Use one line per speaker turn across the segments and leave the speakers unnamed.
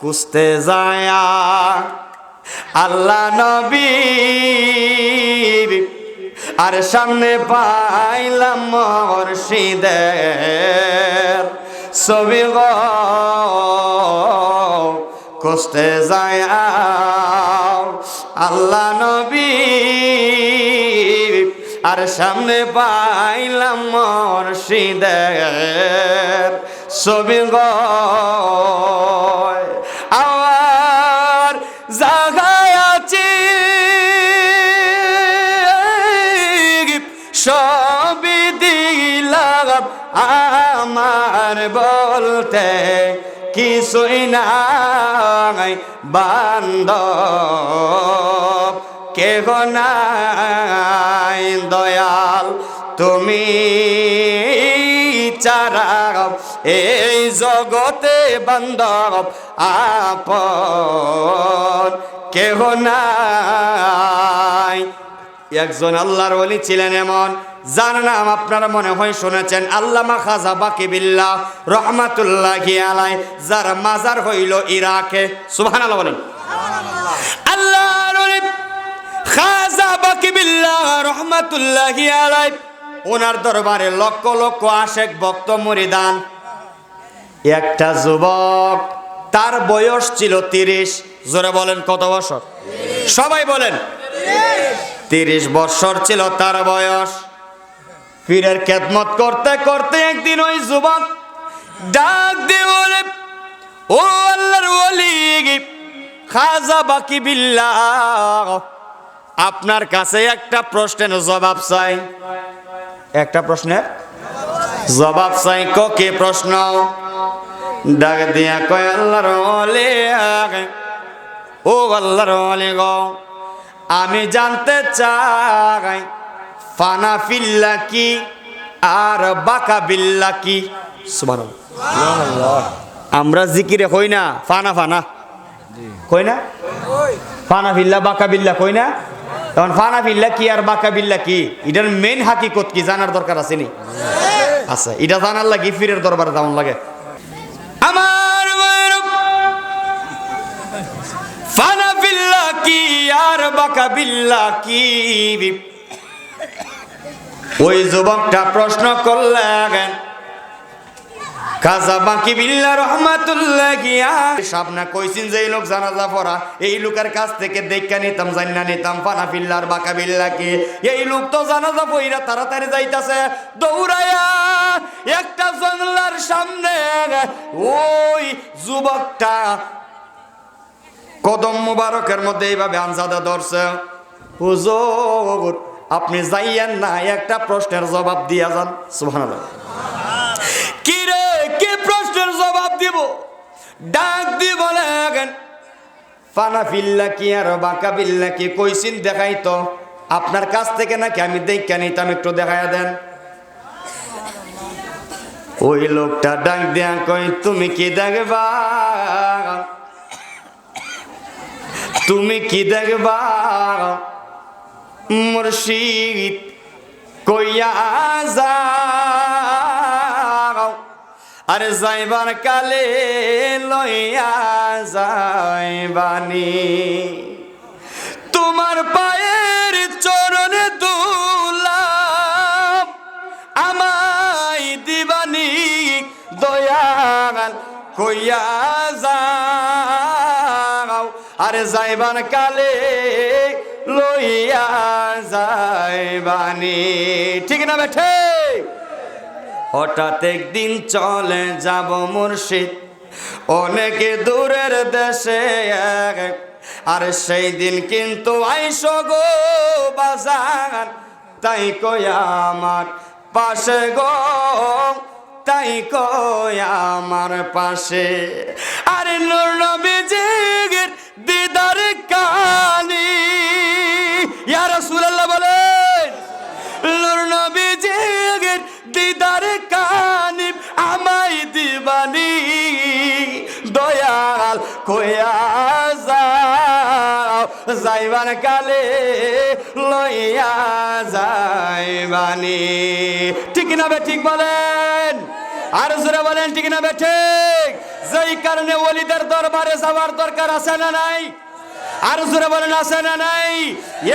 কুস্তে যায়া আল্লাহ নবীর। আর সামনে পাইলাম মর্শিদের ছবি গো। কুস্তে যায়া আল্লাহ নবীর। আর সামনে পাইলাম মর্শিদের ছবি গো। জাগায় আছি দিলাম আমার বলতে। কিছুই নাই বান্ধব, কেহ নাই দয়াল। তুমি চারা এই জগতে বান্ধব আপন কেহ নাই। একজন আল্লাহর ওলি ছিলেন এমন, যার নাম আপনারা মনে হয় শুনেছেন, আল্লামা খাজা বাকি বিল্লাহ রহমাতুল্লাহ আলাই যার মাজার হইল ইরাকে। সুবহানাল্লাহ বলেন। আল্লাহর খাজা বাকি বিল্লাহ রহমাতুল্লাহ আলাই ওনার দরবারে লক্ষ লক্ষ আশেক ভক্ত মরিদান। একটা যুবক তার বয়স ছিল তিরিশ। জোরে বলেন কত বছর? সবাই বলেন। তিরিশ বছর ছিল তার বয়স। পীরের খেদমত করতে করতে একদিন ওই যুবক ডাক দিয়ে বলে ও আল্লাহর ওলি খাজা বাকি বিল্লাহ আপনার কাছে একটা প্রশ্নের জবাব চাই। একটা প্রশ্নের জবাব চাই। কি প্রশ্ন? ডাক দিয়া কয়, আল্লাহর ওলি ও আল্লাহর ওলি গ, আমি জানতে চাই, ফানা ফিল্লা কি আর বাকা বিল্লা কি? আমরা জিকিরে কই না? ফানা ফানা। কই না? ফানা ফিল্লা, বাকা বিল্লা কই না? তখন ফানা ফিল্লা কি আর বাকা বিল্লা কি? এটার মেন হাকিকত কি জানার দরকার আছে নি? আচ্ছা এটা জানার লাগে ফিরের দরবারে যেমন লাগে। বিল্লা কি? আর বাকা বিল্লা কি? ওই যুবকটা প্রশ্ন করলেন কাজা বাকি বিল্লা রহমাতুল্লাহ গিয়া যে লোক জানাজা পড়া, এই লোকের কাছ থেকে দেখা নিতাম নিতাম, ফানা ফিল্লার বাকা বিল্লা কি? এই লোক তো জানাজা পইরা তাড়াতাড়ি যাইতাছে একটা জঙ্গলার সামনে ওই যুবকটা কদম মুবারকের মধ্যে এইভাবে আনসাদা ধরছে। হুজুর আপনি যাইয়েন না একটা প্রশ্নের জবাব দিয়া যান। সুবহানাল্লাহ। কি রে কি প্রশ্নের জবাব দিব? ডাক দি বলেন ফানা ফিল্লা কি আর বাঁকা বিল্লা কি? কইছিন দেখাই তো আপনার কাছ থেকে নাকি আমি দেখা নিতাম একটু দেখাইয়া দেন। ওই লোকটা ডাক দেয়া কই তুমি কি দেখবা? তুমি কি দেখবা? মুর্শিদ কইয়া যাও, আরে যাইবার কালে লইয়া যাইবানি। তোমার পায়ের চরণে দুলাম, আমায় দিবানি দয়াল কইয়া যাও আরে যাইবার কালে লইয়া যাইবানি। ঠিক না বেঠে? হঠাৎ একদিন চলে যাব মুর্শিদ, অনেকে দূরের দেশে। আর সেই দিন কিন্তু আইস গো বাজার, তাই কয়া আমার পাশে গো, তাই কয়া আমার পাশে। আরে নূর নবীজির দিদার কানি আমাই দিবানি, দয়াল কয়া যাও, যাইবার কালে লইয়া যাইবানি। ঠিক না বে ঠিক বলেন? আর জোরে বলেন, ঠিক না বেঠে যেই কারণে ওলিদের দরবারে যাওয়ার দরকার আছে না নাই? আর জোরে বলেন, আছে না নাই?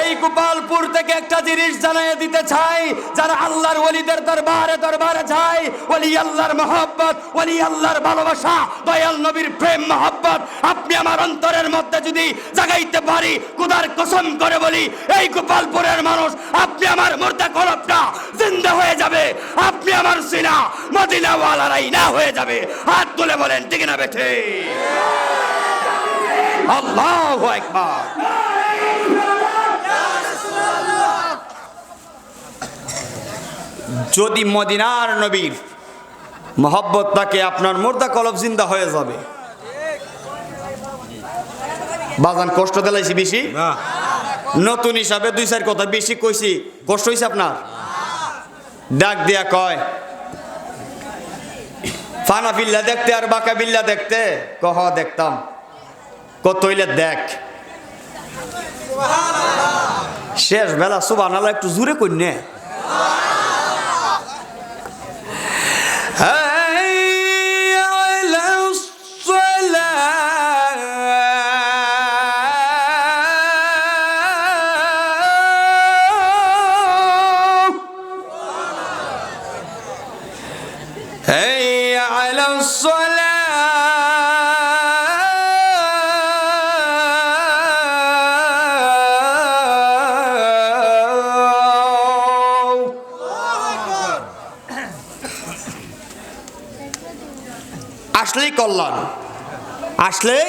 এই গোপালপুর থেকে একটা জিনিস জানাই দিতে চাই, যারা আল্লাহর ওলিদের দরবারে দরবারে যায় ওলি আল্লাহর মহব্বত, ওলি আল্লাহর ভালোবাসা, দয়াল নবীর প্রেম মহব্বত। আপনি আমার অন্তরের মধ্যে যদি জাগাইতে পারি, কুদার কসম করে বলি, এই গোপালপুরের মানুষ, আপনি আমার মুর্দা কলপটা জিন্দা হয়ে যাবে। আপনি আমার সিনা, মদিনাওয়ালারাই না হয়ে যাবে। হাত তুলে বলেন, ঠিক না বেঠে? আল্লাহ একবার যদি মদিনার নবীর মহব্বত তাকে আপনার মুর্দা কলব জিন্দা হয়ে যাবে। বাগান কষ্ট দিলাইছি বেশি। নতুন হিসাবে দুই চার কথা বেশি কইছি। কষ্ট হয়েছে আপনার? ডাক দিয়া কয় ফানা বিল্লা দেখতে আর বাঁকা বিল্লা দেখতে? কহ দেখতাম। কত হইলে দেখ শেষ বেলা সুবাহ একটু জুড়ে কই নে هيا على الصلاة আসলেই কল্যাণ। আসলেই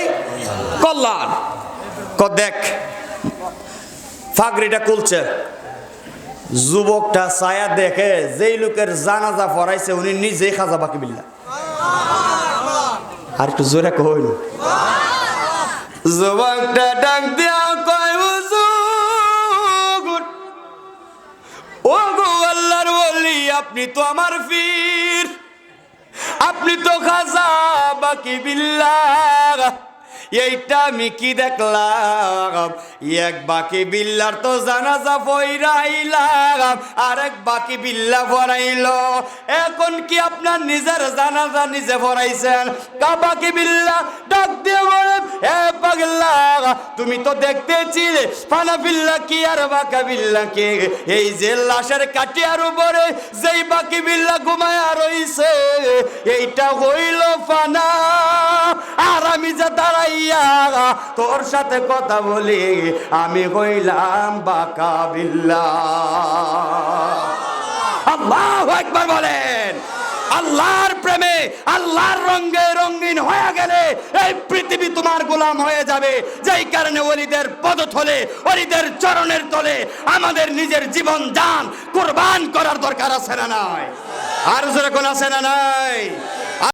কল্যাণ। ক, দেখ ফাগরিটা কুলছে। যুবকটা ছায়া দেখে যেই লোকের জানাজা পড়াইছে, উনি নিজেই খাজা বাকি বিল্লা। আর একটু জোরে কইল যুবকটা ডাক দিয়া কয় ও গো আল্লাহর বলি আপনি তো আমার ফির আপনি তো খাজা বাকি বিল্লাহ। এইটা আমি কি দেখলাম? এক বাকি বিল্লার তো জানাজা পইরাইলাম আর এক বাকি বিল্লা পড়াইল এখন কি আপনার নিজের জানাজা নিজে পড়াইছেন কা বাকি বিল্লা? ডাক দিয়ে বলে এ পাগলা, তুমি তো দেখতেছিলে ফানা বিল্লা কি আর বাকা বিল্লা কে? এই যে লাশের কাটিয়ার উপরে যেই বাকি বিল্লা ঘুমায়া রইছে, এইটা হইল ফানা। যে দাঁড়াইয়া তোর সাথে কথা বলি, আমি হইলাম বাকা বিল্লা। বলেন। আল্লাহর প্রেমে, আল্লাহর রঙে রঙিন হয়ে গেলে এই পৃথিবী তোমার গোলাম হয়ে যাবে। যেই কারণে ওলিদের পদথলে ওলিদের চরণের তলে আমাদের নিজের জীবন দান কোরবান করার দরকার আছে না নাই? আর যেরকম আছে না নাই?